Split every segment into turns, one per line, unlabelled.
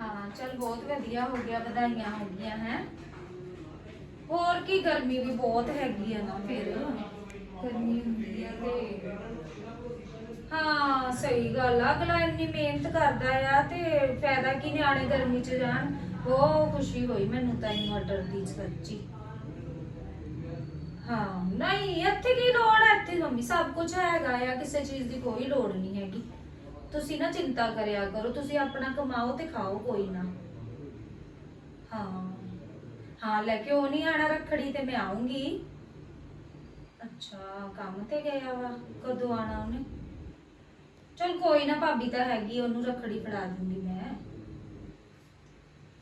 ਹਾਂ, ਚਲ ਬਹੁਤ ਵਧੀਆ ਹੋ ਗਿਆ, ਵਧਾਈਆਂ ਹੋ ਗਈਆਂ, ਹੈ। ਹੋਰ ਕੀ, ਗਰਮੀ ਵੀ ਬਹੁਤ ਹੈਗੀ ਆ ਨਾ ਫਿਰ। ਗਰਮੀ ਹੁੰਦੀ ਆ ਤੇ ਹਾਂ, ਸਹੀ ਗੱਲ ਆ। ਅਗਲਾ ਇੰਨੀ ਮਿਹਨਤ ਕਰਦਾ ਆ ਤੇ ਫਾਇਦਾ ਕੀ ਨਿਆਣੇ ਗਰਮੀ ਚ ਜਾਣ। ਬਹੁਤ ਖੁਸ਼ੀ ਹੋਈ ਮੈਨੂੰ ਤਾਂ ਇਨਵਰਟਰ ਦੀ ਸੱਚੀ ਹਾਂ, ਨਹੀਂ, ਇੱਥੇ ਕੀ ਲੋੜ ਹੈ ਇੱਥੇ ਮੰਮੀ, ਸਭ ਕੁਝ ਹੈਗਾ ਆ, ਕਿਸੇ ਚੀਜ਼ ਦੀ ਕੋਈ ਲੋੜ ਨਹੀਂ ਹੈਗੀ। ਤੁਸੀਂ ਨਾ ਚਿੰਤਾ ਕਰਿਆ ਕਰੋ, ਤੁਸੀਂ ਆਪਣਾ ਕਮਾਓ ਤੇ ਖਾਓ, ਕੋਈ ਨਾ। ਹਾਂ। ਹਾਂ, ਲੈ ਕੇ ਉਹ ਨਹੀਂ ਆਣਾ ਰੱਖੜੀ ਤੇ ਮੈਂ ਆਉਂਗੀ ਅੱਛਾ, ਕੰਮ ਤੇ ਗਿਆ ਵਾ, ਕਦੋਂ ਆਣਾ ਉਹਨੇ? ਚਲ ਕੋਈ ਨਾ, ਭਾਬੀ ਤਾਂ ਹੈਗੀ, ਉਹਨੂੰ ਰੱਖੜੀ ਫੜਾ ਦੂੰਗੀ ਮੈਂ।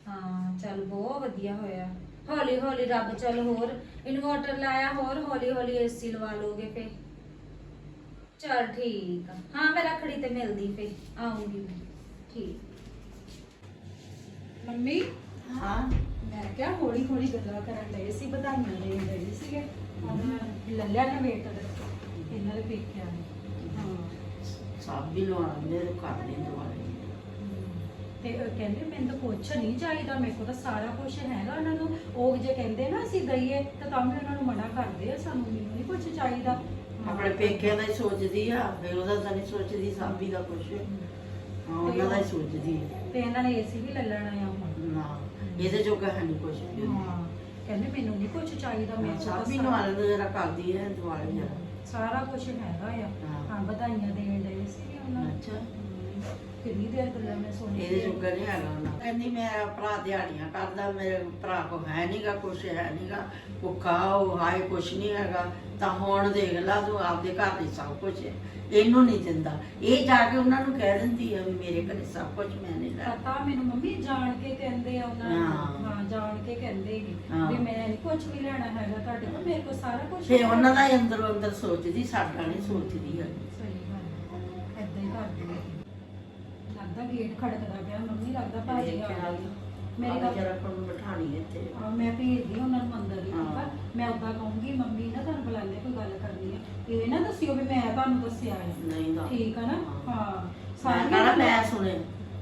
ਹਾਂ, ਚਲ ਬਹੁਤ ਵਧੀਆ ਹੋਇਆ। ਹੌਲੀ ਹੌਲੀ ਰੱਬ, ਚਲ ਹੋਰ ਇਨਵਰਟਰ ਲਾਇਆ ਹੋਰ ਹੌਲੀ ਹੌਲੀ ਏਸੀ ਲਵਾ ਲੋਗੇ ਫੇ ਚਲ ਠੀਕ ਆ। ਹਾਂ ਮੈਂ ਰੱਖੜੀ ਤੇ ਮਿਲਦੀ ਫੇ ਆਉਂਗੀ ਮੈਂ। ਠੀਕ।
ਮੰਮੀ?
ਹਾਂ।
ਮੈਂ ਕਿਹਾ ਹੌਲੀ ਹੌਲੀ ਗੱਲਾਂ ਕਰਨ ਲਏ ਸੀ ਵਧਾਈਆਂ ਦੇਣ ਲਏ ਸੀਗੇ। ਉਹਨਾਂ ਲੱਲਿਆ ਨਾ ਵੇਟ ਇਹਨਾਂ ਦੇ ਪੇਕਿਆਂ ਨੇ। ਹਾਂ।
ਸਭ ਵੀ ਲਵਾਉਂਦੇ ਤੇ ਕਰ ਦੇ ਦੁਆਲੇ।
ਤੇ ਉਹ ਕਹਿੰਦੇ ਮੈਨੂੰ ਤਾਂ ਕੁਛ ਨਹੀਂ ਚਾਹੀਦਾ ਮੇਰੇ ਕੋਲ ਤਾਂ ਸਾਰਾ ਕੁਝ ਹੈਗਾ ਉਹਨਾਂ ਨੂੰ। ਉਹ ਜੇ ਕਹਿੰਦੇ ਨਾ ਅਸੀਂ ਦਈਏ ਤਾਂ ਤਾਂ ਵੀ ਉਹਨਾਂ ਨੂੰ ਮਨਾ ਕਰਦੇ ਆ ਸਾਨੂੰ ਮੈਨੂੰ ਨਹੀਂ ਕੁਝ ਚਾਹੀਦਾ।
ਆਪਣੇ ਪੇਕਿਆਂ ਦਾ ਹੀ ਸੋਚਦੀ ਆ ਫਿਰ ਉਹਦਾ ਤਾਂ ਨਹੀਂ ਸੋਚਦੀ ਸਾਬੀ ਦਾ ਕੁਛ ਹਾਂ ਉਹਨਾਂ ਦਾ ਹੀ ਸੋਚਦੀ ਆ।
ਤੇ ਇਹਨਾਂ ਨੇ ਏਸੀ ਵੀ ਲੈ ਲੈਣਾ ਆ ਹੁਣ।
ਨਾ ਇਹਦੇ ਜੋਗਾ ਹੈ ਨਹੀਂ ਕੁਛ ਵੀ।
ਹਾਂ ਕਹਿੰਦੇ ਮੈਨੂੰ ਨਹੀਂ ਕੁਝ ਚਾਹੀਦਾ
ਸਾਬੀ
ਸਾਰਾ-
ਨੂੰ ਆਲੇ ਜਰਾ ਕਰਦੀ ਹੈ ਦੁਆਲੇ ਜਰਾ
ਸਾਰਾ ਕੁਝ ਹੈਗਾ ਆ।
ਹਾਂ।
ਹਾਂ ਵਧਾਈਆਂ ਦੇਣ ਲਏ ਸੀ ਉਹਨਾਂ ਨੂੰ।
ਅੱਛਾ।
ਕਿੰਨੀ ਦੇਰ ਗੱਲਾਂ ਮੈਂ ਸੁਣੀ
ਇਹਦੇ ਜੋਗਾ ਨਹੀਂ ਹੈਗਾ ਉਹਨਾਂ ਕਹਿੰਦੀ ਮੇਰਾ ਭਰਾ ਦਿਹਾੜੀਆਂ ਕਰਦਾ ਮੇਰੇ ਭਰਾ ਕੋ ਹੈ ਨਹੀਂਗਾ ਕੁਛ ਹੈ ਨਹੀਂਗਾ ਭੁੱਖਾ ਉਹ ਹਾਏ ਕੁਛ ਨਹੀਂ ਹੈਗਾ। ਤਾਂ ਹੁਣ ਦੇਖ ਲਾ ਤੂੰ ਆਪਦੇ ਘਰ ਦੀ ਸਭ ਕੁਝ ਹੈ। ਇਹਨੂੰ ਨਹੀਂ ਦਿੰਦਾ। ਇਹ ਜਾ ਕੇ ਉਹਨਾਂ ਨੂੰ ਕਹਿ ਦਿੰਦੀ ਆ ਵੀ ਮੇਰੇ ਘਰੇ ਸਭ ਕੁਝ ਮੈਂ ਨਹੀਂ ਲੈ
ਪਤਾ ਮੈਨੂੰ ਮੰਮੀ ਜਾਣ ਕੇ ਕਹਿੰਦੇ ਆ ਉਹਨਾਂ ਨੂੰ।
ਹਾਂ।
ਜਾਣ ਕੇ ਕਹਿੰਦੇ ਨੇ। ਵੀ ਮੈਂ ਨਹੀਂ ਕੁਝ ਵੀ ਲੈਣਾ ਹੈਗਾ ਤੁਹਾਡੇ ਕੋਲ ਮੇਰੇ ਕੋਲ ਸਾਰਾ ਕੁਝ
ਫੇ ਉਹਨਾਂ ਦਾ ਅੰਦਰੋਂ ਅੰਦਰ ਸੋਚਦੀ ਸਾਡਾ ਨਹੀਂ ਸੋਚਦੀ ਹੈ
ਲੱਗਦਾ ਗੇਟ ਖੜਕਦਾ ਪਿਆ ਮੰਮੀ ਲੱਗਦਾ ਭਾਜੀ ਆ। ਗਏ। ਮੇਰੀ ਗੱਲ
ਜਰਾ ਕੋਲ ਬਿਠਾਣੀ ਇੱਥੇ।
ਹਾਂ, ਮੈਂ ਭੇਜਦੀ ਉਹਨਾਂ ਨੂੰ ਅੰਦਰ ਹੀ
ਹਾਂ।
ਮੈਂ ਉਦਾਂ ਕਹੂੰਗੀ ਮੰਮੀ ਨਾ ਤੁਹਾਨੂੰ ਬੁਲਾਉਂਦੇ ਕੋਈ ਗੱਲ ਕਰਨੀ ਆ। ਇਹ ਨਾ ਦੱਸਿਓ ਵੀ ਮੈਂ ਤੁਹਾਨੂੰ ਦੱਸਿਆ ਹੈ
ਨਹੀਂ ਦਾ
ਠੀਕ ਆ ਨਾ? ਹਾਂ।
ਕਹਣਾ ਮੈਂ ਸੁਣੇ।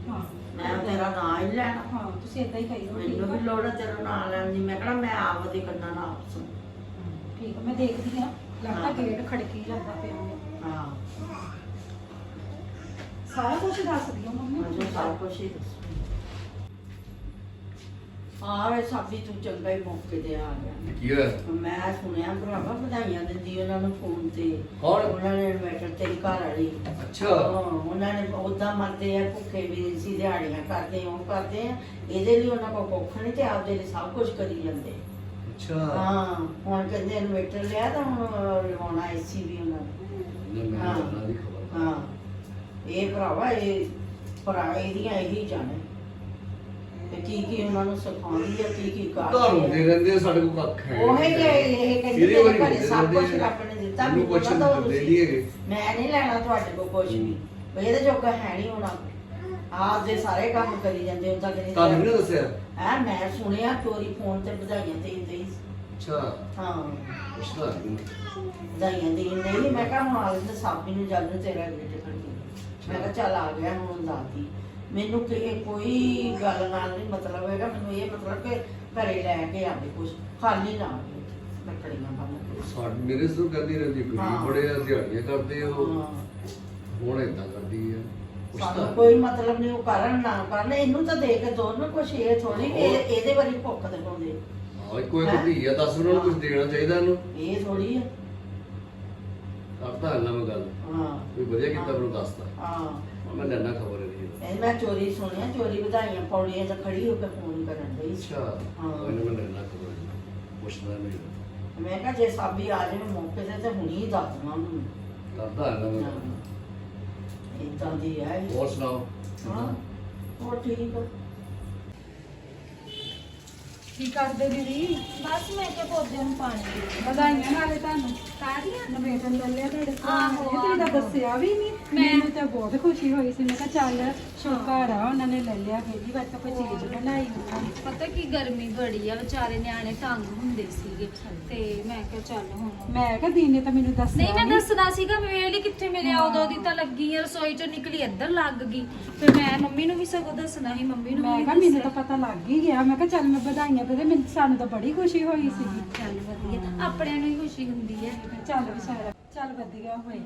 ਹਾਂ।
ਮੈਂ ਤੇਰਾ ਨਾਂ ਹੀ ਲੈਣਾ।
ਹਾਂ ਤੁਸੀਂ ਇਦਾਂ ਹੀ ਕਹੀਓ ਠੀਕ
ਮੈਨੂੰ ਵੀ ਲੋੜ ਹੈ ਤੇਰਾ ਨਾਂ ਲੈਣ ਦੀ। ਮੈਂ ਕਹਣਾ ਮੈਂ ਆਪ ਦੇ ਕੰਨਾਂ ਨਾਲ ਆਪ ਸੁਣ।
ਠੀਕ ਮੈਂ ਦੇਖਦੀ ਆ ਲੱਗਦਾ
ਹਾਂ।
ਗੇਟ ਖੜਕੀ ਜਾਂਦਾ ਪਿਆ ਹੈ। ਸਾਰਾ ਕੁਝ ਦੱਸ ਦਿਓ ਮੰਮੀ।
ਮੈਨੂੰ ਸਭ ਕੁਝ ਹੀ ਦੱਸ ਆਵੇ ਸਾਬੀ ਤੂੰ ਚੰਗਾ ਹੀ ਮੌਕੇ ਤੇ ਆ ਗਿਆ।
ਕੀ ਹੋਇਆ?
ਮੈਂ ਸੁਣਿਆ ਭਰਾਵਾ ਵਧਾਈਆਂ ਦਿੰਦੀ ਉਹਨਾਂ ਨੂੰ ਫੋਨ ਤੇ।
ਕੌਣ?
ਉਹਨਾਂ ਨੇ ਇਨਵਰਟਰ ਤੇਰੀ ਘਰ ਵਾਲੀ।
ਅੱਛਾ।
ਹਾਂ, ਉਹਨਾਂ ਨੇ ਉਦਾਂ ਮਰਦੇ ਆ ਭੁੱਖੇ ਵੀ ਸੀ ਦਿਹਾੜੀਆਂ ਕਰਦੇ ਉਹ ਕਰਦੇ ਆ। ਇਹਦੇ ਲਈ ਉਹਨਾਂ ਕੋਲ ਕੁੱਖ ਨਹੀਂ ਤੇ ਆਪਦੇ ਲਈ ਸਭ ਕੁਝ ਕਰੀ ਜਾਂਦੇ।
ਅੱਛਾ।
ਹਾਂ ਹੁਣ ਕਹਿੰਦੇ ਇਨਵਰਟਰ ਲਿਆ ਤਾਂ ਹੁਣ ਲਵਾਉਣਾ ਏਸੀ ਵੀ ਉਹਨਾਂ ਨੇ।
ਮੈਂ
ਹਾਂ।
ਦੀ
ਇਹ ਭਰਾਵਾ ਇਹ ਭਰਾ ਇਹਦੀਆਂ ਇਹੀ ਜਾਣੇ ਤੇ ਕੀ ਕੀ ਉਹਨਾਂ ਨੂੰ ਸਿਖਾਉਂਦੀ ਆ ਕੀ ਕੀ
ਘਰ
ਕਰਦੀ
ਹੁੰਦੇ ਰਹਿੰਦੇ ਆ, ਸਾਡੇ ਕੋਲ ਕੱਖ ਹੈ
ਉਹ ਹੀ ਕਿ ਇਹ ਕਹਿੰਦੇ
ਇਹਦੇ
ਘਰੇ ਸਭ ਕੁਝ। ਰੱਬ ਨੇ ਦਿੱਤਾ
ਮੈਨੂੰ ਕੁਛ
ਪਤਾ ਦਿਓ
ਦਿੰਦੇ
ਤੁਸੀਂ।
ਨਹੀਂ ਹੈਗੇ।
ਮੈਂ ਨਹੀਂ ਲੈਣਾ ਤੁਹਾਡੇ ਕੋਲ ਕੁਝ ਵੀ। ਵੀ ਇਹਦੇ ਜੋਗਾ ਹੈ ਨਹੀਂ ਹੋਣਾ। ਆਪ ਦੇ ਸਾਰੇ ਕੰਮ ਕਰੀ ਜਾਂਦੇ ਹੁੰਦਾ ਕਿ
ਤੁਹਾਨੂੰ ਵੀ ਨਾ ਦੱਸਿਆ?
ਹੈ ਮੈਂ ਸੁਣਿਆ ਚੋਰੀ ਫੋਨ ਤੇ ਵਧਾਈਆਂ ਦੇ ਦੇ
ਅੱਛਾ।
ਹਾਂ।
ਪੁੱਛਦਾ ਨਹੀਂ
ਵਧਾਈਆਂ ਦੇ ਨਹੀਂ ਮੈਂ ਕਿਹਾ ਹੁਣ ਆਲੇ ਤੇ ਸਾਬੀ ਨੂੰ ਜਦ ਨੂੰ ਤੇਰਾ ਗੇਟ ਖੜੀ ਮੈਂ ਕਿਹਾ ਚੱਲ ਆ ਗਿਆ ਹੁਣ ਦਾਦੀ ਮੈਨੂੰ ਕਿ ਕੋਈ ਗੱਲ ਨਾਲ ਨਹੀਂ ਮਤਲਬ ਹੈਗਾ। ਮੈਨੂੰ ਇਹ ਮਤਲਬ ਕਿ ਘਰੇ ਲੈ ਕੇ ਆਵੇ ਕੁਝ ਖਾਲੀ ਨਾ ਆਵੇ ਲੱਕੜੀਆਂ ਬੰਨ ਕੇ
ਸਾਡੇ ਮੇਰੇ ਤੋਂ ਕਹਿੰਦੀ ਰਹਿੰਦੀ
ਹਾਂ।
ਗਰੀਬ ਬੜੇ ਆ ਦਿਹਾੜੀਆਂ ਕਰਦੇ ਆ ਉਹ।
ਹਾਂ।
ਹੁਣ ਏਦਾਂ ਕਰਦੀ ਆ।
ਸਾਨੂੰ
ਪੁੱਛਦਾ
ਕੋਈ ਮਤਲਬ ਨਹੀਂ ਉਹ ਕਰਨ ਨਾ ਕਰਨ। ਇਹਨੂੰ ਤਾਂ ਦੇ ਕੇ ਦੋਨੋਂ ਕੁਛ। ਇਹ ਥੋੜੀ ਇਹ- ਇਹਦੇ ਵਾਰੀ ਭੁੱਖ ਦਿਖਾਉਂਦੇ।
ਹਾਂ ਕੋਈ
ਹੈਂ?
ਧੀ ਆ ਦੱਸ ਉਹਨਾਂ ਨੂੰ ਕੁਝ ਦੇਣਾ ਚਾਹੀਦਾ ਇਹਨੂੰ?
ਇਹ ਥੋੜੀ ਆ।
ਕਰਦਾ ਹੱਲਾ ਮੈਂ ਗੱਲ।
ਹਾਂ।
ਕੋਈ ਵਧੀਆ ਕੀਤਾ ਮੈਨੂੰ ਦੱਸਦਾ
ਹਾਂ।
ਹੁਣ ਮੈਂ ਲੈਣਾ ਖਬਰ ਇਹਦੀ।
ਇਹ ਮੈਂ ਚੋਰੀ ਸੁਣਿਆ ਚੋਰੀ ਵਧਾਈਆਂ ਪੌੜੀਆਂ ਤੇ ਖੜੀ ਹੋ ਕੇ ਫੋਨ ਕਰਨ ਲਈ
ਅੱਛਾ।
ਹਾਂ।
ਉਹਨੇ ਮੈਂ ਲੈਣਾ ਖਬਰ ਪੁੱਛਦਾ ਨਹੀਂ
ਮੈਂ ਕਿਹਾ ਜੇ ਸਾਬੀ ਆ ਜਾਵੇ ਮੌਕੇ ਤੇ ਤੇ ਹੁਣੀ ਹੀ ਦੱਸ ਦਵਾਂ ਉਹਨੂੰ
ਕਰਦਾ ਹੱਲਾ ਮੈਂ।
ਇਦਾਂ ਦੀ ਹੈ ਇਹ।
ਹੋਰ ਸੁਣਾਓ?
ਹਾਂ। ਉਹ ਠੀਕ ਆ।
ਕੀ ਕਰਦੇ ਦੀਦੀ?
ਬਸ ਮੈਂ ਕਿਹਾ ਪੌਦੇ ਨੂੰ ਪਾਣੀ ਦੇ
ਵਧਾਈਆਂ ਨਾਲੇ ਤੁਹਾਨੂੰ।
ਸਾਰੀਆਂ।
ਨਵੇਟਨ ਲੈ ਲਿਆ ਤੁਹਾਡੇ
ਆਹੋ,
ਨੇ ਤੁਸੀਂ ਤਾਂ
ਆਹੋ।
ਦੱਸਿਆ ਵੀ ਨਹੀਂ।
ਮੈਂ-
ਮੈਨੂੰ ਤਾਂ ਬਹੁਤ ਖੁਸ਼ੀ ਹੋਈ ਸੀ। ਮੈਂ ਕਿਹਾ ਚੱਲ ਸ਼ੁਕਰ ਆ ਉਹਨਾਂ ਨੇ ਲੈ ਲਿਆ ਪਹਿਲੀ ਵਾਰ ਤਾਂ ਕੋਈ ਚੀਜ਼ ਬਣਾਈ ਉਹਨਾਂ ਨੇ
ਪਤਾ ਕੀ ਗਰਮੀ ਬੜੀ ਆ ਵਿਚਾਰੇ ਨਿਆਣੇ ਤੰਗ ਹੁੰਦੇ ਸੀਗੇ। ਤੇ ਮੈਂ ਕਿਹਾ ਚੱਲ ਹੁਣ
ਮੈਂ ਕਿਹਾ ਦੀਨੇ ਤਾਂ ਮੈਨੂੰ ਦੱਸਿਆ
ਨਹੀਂ ਮੈਂ
ਨੀ।
ਦੱਸਣਾ ਸੀਗਾ ਮੈਂ ਵੇਲੀ ਕਿੱਥੇ ਮਿਲਿਆ ਉਦੋਂ ਦੀ ਤਾਂ ਲੱਗੀ ਆ ਰਸੋਈ ਚੋਂ ਨਿਕਲੀ ਇੱਧਰ ਲੱਗ ਗਈ। ਤੇ ਮੈਂ ਮੰਮੀ ਨੂੰ ਵੀ ਸਗੋਂ ਦੱਸਣਾ ਸੀ ਮੰਮੀ ਨੂੰ
ਮੈਂ ਕਿਹਾ ਮੈਨੂੰ ਤਾਂ। ਪਤਾ ਲੱਗ ਹੀ ਗਿਆ ਮੈਂ ਕਿਹਾ ਚੱਲ ਮੈਂ ਵਧਾਈਆਂ ਤੇ ਮੈਨੂੰ ਸਾਨੂੰ ਤਾਂ ਬੜੀ ਖੁਸ਼ੀ ਹੋਈ ਸੀ
ਚੱਲ ਵਧੀਆ ਆਪਣਿਆਂ ਨੂੰ ਹੀ ਖੁਸ਼ੀ ਹੁੰਦੀ ਹੈ
ਚੱਲ ਵਿਚਾਰਾ ਚੱਲ ਵਧੀਆ ਹੋਏ।